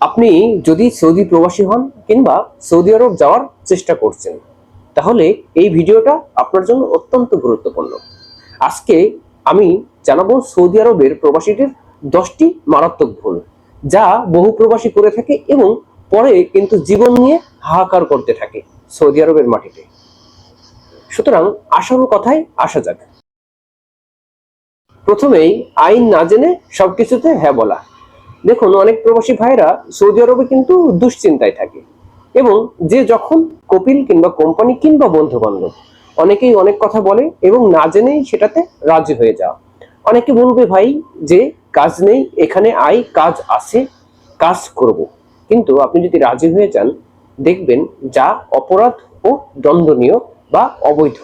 আপনি যদি সৌদি প্রবাসী হন কিংবা সৌদি আরব যাওয়ার চেষ্টা করছেন, তাহলে এই ভিডিওটা আপনার জন্য অত্যন্ত গুরুত্বপূর্ণ। আজকে আমি জানাব সৌদি আরবের প্রবাসীদের দশটি মারাত্মক ভুল, যা বহু প্রবাসী করে থাকে এবং পরে কিন্তু জীবন নিয়ে হাহাকার করতে থাকে সৌদি আরবের মাটিতে। সুতরাং আসল কথায় আসা যাক। প্রথমেই আইন না জেনে সবকিছুতে হ্যাঁ বলা। দেখুন, অনেক প্রবাসী ভাইরা সৌদি আরবে কিন্তু দুশ্চিন্তায় থাকে এবং যে যখন কপিল কিংবা কোম্পানি কিংবা বন্ধু বান্ধব অনেকেই অনেক কথা বলে এবং না জেনেই সেটাতে রাজি হয়ে যাওয়া। অনেকে বলবে, ভাই, যে কাজ নেই, এখানে আই কাজ আছে, কাজ করব। কিন্তু আপনি যদি রাজি হয়ে যান, দেখবেন যা অপরাধ ও দণ্ডনীয় বা অবৈধ,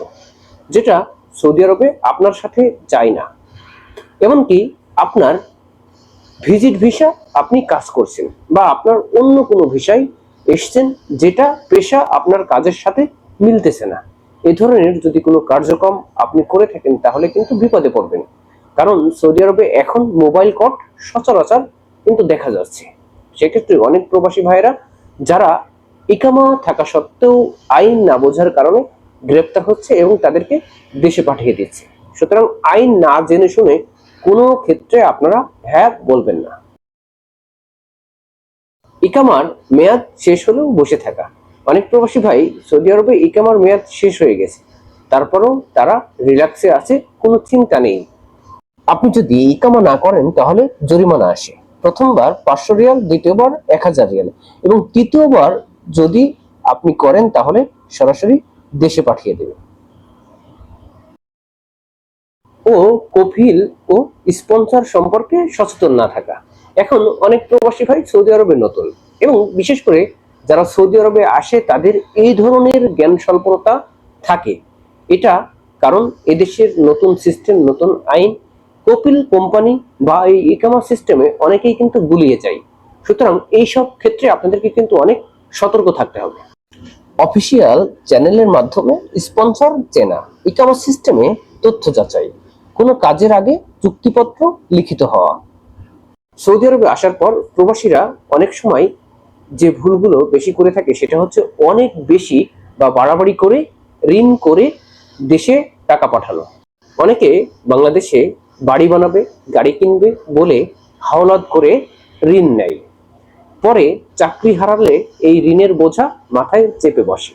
যেটা সৌদি আরবে আপনার সাথে যায় না। এমনকি আপনার ভিজিট ভিসা আপনি কাজ করছেন বা আপনার অন্য কোনো ভিসায় এসছেন যেটা পেশা আপনার কাজের সাথে মিলতেছে না। এ ধরনের যদি কোনো কার্যক্রম আপনি করে থাকেন তাহলে কিন্তু বিপদে পড়বেন। কারণ সৌদি আরবে এখন মোবাইল কোর্ট সচরাচর কিন্তু দেখা যাচ্ছে। সেক্ষেত্রে অনেক প্রবাসী ভাইয়েরা যারা ইকামা থাকা সত্ত্বেও আইন না বোঝার কারণে গ্রেপ্তার হচ্ছে এবং তাদেরকে দেশে পাঠিয়ে দিচ্ছে। সুতরাং আইন না জেনে শুনে কোনো ক্ষেত্রে আপনারা হ্যাঁ বলবেন না। ইকামার মেয়াদ শেষ হলেও বসে থাকা। অনেক প্রবাসী ভাই সৌদি আরবে ইকামার মেয়াদ শেষ হয়ে গেছে। তারপরেও তারা রিল্যাক্সে আছে, কোনো চিন্তা নেই। আপনি যদি ইকামা না করেন, তাহলে জরিমানা আসে। প্রথমবার পাঁচশো রিয়াল, দ্বিতীয়বার এক হাজার রিয়াল। এবং তৃতীয়বার যদি আপনি করেন, তাহলে সরাসরি দেশে পাঠিয়ে দেবে ও কফিল ও স্পন্সর সম্পর্কে সচেতন না থাকা। এখন অনেক প্রবাসী ভাই সৌদি আরবে নতুন এবং বিশেষ করে যারা সৌদি আরবে আসে, তাদের এই ধরনের জ্ঞান স্বল্পতা থাকে। এটা কারণ এদেশের নতুন সিস্টেম, নতুন আইন কপিল কোম্পানি বা এই ইকামা সিস্টেমে অনেকেই কিন্তু গুলিয়ে যায়। সুতরাং এইসব ক্ষেত্রে আপনাদেরকে কিন্তু অনেক সতর্ক থাকতে হবে। অফিসিয়াল চ্যানেলের মাধ্যমে স্পন্সর চেনা। ইকামা সিস্টেমে তথ্য যাচাই। কোনো কাজের আগে চুক্তিপত্র লিখিত হওয়া। সৌদি আরবে আসার পর প্রবাসীরা অনেক সময় যে ভুলগুলো বেশি করে থাকে সেটা হচ্ছে অনেক বেশি বা বাড়াবাড়ি করে, ঋণ করে দেশে টাকা পাঠানো। অনেকে বাংলাদেশে বাড়ি বানাবে, গাড়ি কিনবে বলে হাওলাত করে ঋণ নেয়। পরে চাকরি হারালে এই ঋণের বোঝা মাথায় চেপে বসে।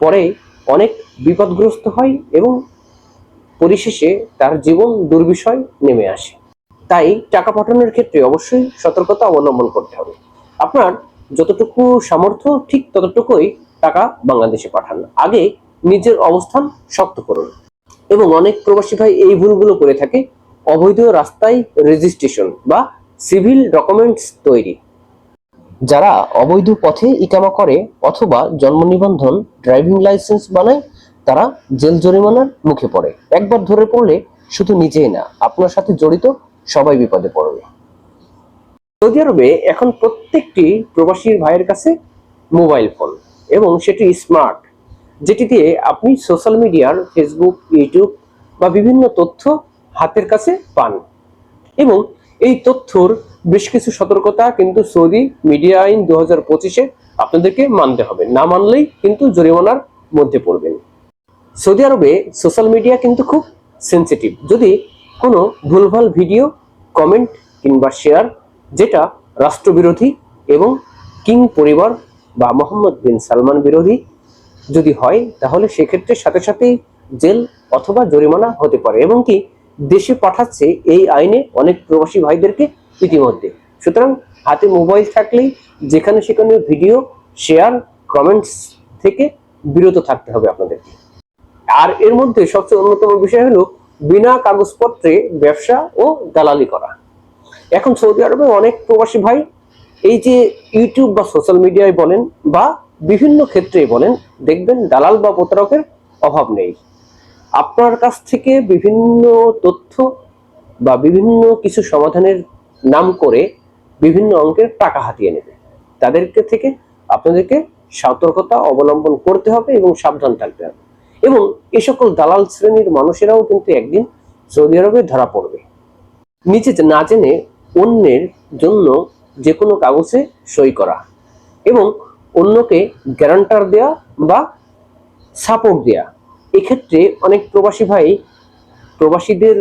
পরে অনেক বিপদগ্রস্ত হয় এবং পরিশেষে তার জীবন দুর্বিষয় নেমে আসে। তাই টাকা পাঠানোর ক্ষেত্রে অবশ্যই সতর্কতা অবলম্বন করতে হবে। আপনার যতটুকু সামর্থ্য, ঠিক ততটুকুই টাকা বাংলাদেশে পাঠান। আগে নিজের অবস্থান শক্ত করুন। এবং অনেক প্রবাসী ভাই এই ভুলগুলো করে থাকে। অবৈধ রাস্তায় রেজিস্ট্রেশন বা সিভিল ডকুমেন্টস তৈরি। যারা অবৈধ পথে ইকামা করে অথবা জন্ম নিবন্ধন ড্রাইভিং লাইসেন্স বানায় তারা জেল জরিমানার মুখে পড়ে। একবার ধরে পড়লে শুধু নিজেই না, আপনার সাথে জড়িত সবাই বিপদে পড়বে। সৌদি আরবে এখন প্রত্যেকটি প্রবাসীর ভাইয়ের কাছে মোবাইল ফোন এবং সেটি স্মার্ট, যেটি দিয়ে আপনি সোশ্যাল মিডিয়ার ফেসবুক, ইউটিউব বা বিভিন্ন তথ্য হাতের কাছে পান। এবং এই তথ্যর বেশ কিছু সতর্কতা কিন্তু সৌদি মিডিয়া আইন দু হাজার পঁচিশে আপনাদেরকে মানতে হবে। না মানলেই কিন্তু জরিমানার মধ্যে পড়বেন। সৌদি আরবে সোশ্যাল মিডিয়া কিন্তু খুব সেন্সিটিভ যদি কোনো ভুলভাল ভিডিও কমেন্ট কিংবা শেয়ার যেটা রাষ্ট্রবিরোধী এবং কিং পরিবার বা মোহাম্মদ বিন সালমান বিরোধী যদি হয়, তাহলে সেক্ষেত্রে সাথে সাথেই জেল অথবা জরিমানা হতে পারে এবং কি দেশে পাঠাচ্ছে এই আইনে অনেক প্রবাসী ভাইদেরকে ইতিমধ্যে। সুতরাং হাতে মোবাইল থাকলেই যেখানে সেখানে ভিডিও শেয়ার কমেন্টস থেকে বিরত থাকতে হবে আপনাদেরকে। আর এর মধ্যে সবচেয়ে অন্যতম বিষয় হলো বিনা কাগজপত্রে ব্যবসা ও দালালি করা। এখন সৌদি আরবে অনেক প্রবাসী ভাই এই যে ইউটিউব বা সোশ্যাল মিডিয়ায় বলেন বা বিভিন্ন ক্ষেত্রে বলেন, দেখবেন দালাল বা প্রতারকের অভাব নেই। আপনার কাছ থেকে বিভিন্ন তথ্য বা বিভিন্ন কিছু সমাধানের নাম করে বিভিন্ন অঙ্কের টাকা হাতিয়ে নেবে। তাদেরকে থেকে আপনাদেরকে সতর্কতা অবলম্বন করতে হবে এবং সাবধান থাকতে হবে। এবং এ সকল দালাল শ্রেণির মানুষেরাও কিন্তু একদিন সৌদি আরবে ধরা পড়বে। নিজে না জেনে অন্যের জন্য যে কোনো কাগজে সই করা এবং অন্যকে গ্যারান্টার দেয়া বা সাপোর্ট দেয়া। এক্ষেত্রে অনেক প্রবাসী ভাই প্রবাসীদের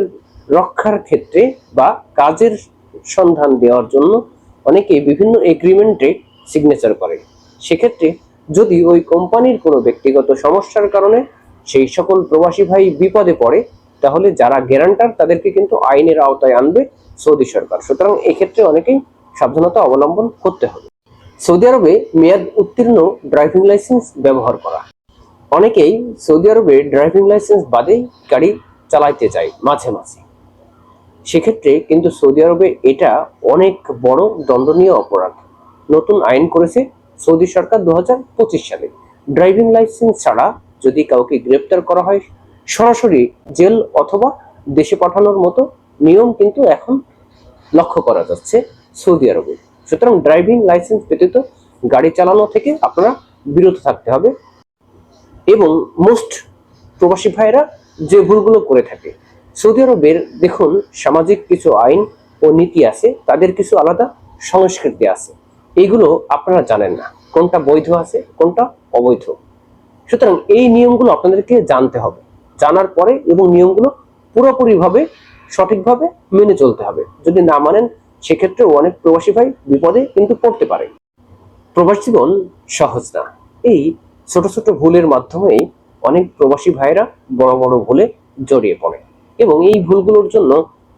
রক্ষার ক্ষেত্রে বা কাজের সন্ধান দেওয়ার জন্য অনেকে বিভিন্ন এগ্রিমেন্টে সিগনেচার করে। সেক্ষেত্রে যদি ওই কোম্পানির কোনো ব্যক্তিগত সমস্যার কারণে সেই সকল প্রবাসী ভাই বিপদে পড়ে, তাহলে যারা গ্যারান্টার তাদেরকে কিন্তু আইনের আওতায় আনবে সৌদি সরকার। সুতরাং এক্ষেত্রে অনেকেই সাবধানতা অবলম্বন করতে হবে। সৌদি আরবে মেয়াদ উত্তীর্ণ ড্রাইভিং লাইসেন্স ব্যবহার করা। অনেকেই সৌদি আরবে ড্রাইভিং লাইসেন্স বাদে গাড়ি চালাইতে চায় মাঝে মাঝে। সেক্ষেত্রে কিন্তু সৌদি আরবে এটা অনেক বড় দণ্ডনীয় অপরাধ। নতুন আইন করেছে সৌদি সরকার দু হাজার পঁচিশ সালে। ড্রাইভিং লাইসেন্স ছাড়া যদি কাউকে গ্রেপ্তার করা হয়, সরাসরি জেল অথবা দেশে পাঠানোর মতো নিয়ম কিন্তু এখন লক্ষ্য করা যাচ্ছে সৌদি আরবে। সুতরাং ড্রাইভিং লাইসেন্স ব্যতীত গাড়ি চালানো থেকে আপনারা বিরত থাকতে হবে এবং মোস্ট প্রবাসী ভাইরা যে ভুলগুলো করে থাকে, সৌদি আরবের দেখুন সামাজিক কিছু আইন ও নীতি আছে, তাদের কিছু আলাদা সংস্কৃতি আছে। এগুলো আপনারা জানেন না, কোনটা বৈধ আছে, কোনটা অবৈধ। সুতরাং এই নিয়মগুলো আপনাদেরকে জানতে হবে। জানার পরে এবং নিয়মগুলো পুরোপুরিভাবে সঠিকভাবে মেনে চলতে হবে। যদি না মানেন সেক্ষেত্রে অনেক প্রবাসী ভাই বিপদে কিন্তু পড়তে পারে প্রবাস জীবন সহজ না। এই ছোট ছোট ভুলের মাধ্যমেই অনেক প্রবাসী ভাইয়েরা বড় বড় ভুলে জড়িয়ে পড়ে। এবং এই ভুলগুলোর জন্য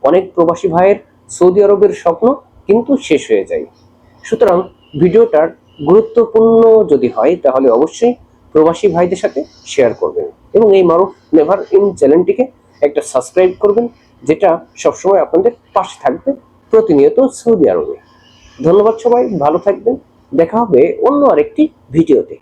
অনেক প্রবাসী ভাইয়ের সৌদি আরবের স্বপ্ন কিন্তু শেষ হয়ে যায়। সুতরাং ভিডিওটার গুরুত্বপূর্ণ যদি হয়, তাহলে অবশ্যই প্রবাসী ভাইদের সাথে শেয়ার করবেন এবং এই মারুফ নেভার ইন চ্যানেলটিকে একটা সাবস্ক্রাইব করবেন, যেটা সবসময় আপনাদের পাশে থাকবে প্রতিনিয়ত সৌদি আরবে। ধন্যবাদ সবাই, ভালো থাকবেন, দেখা হবে অন্য আরেকটি ভিডিওতে।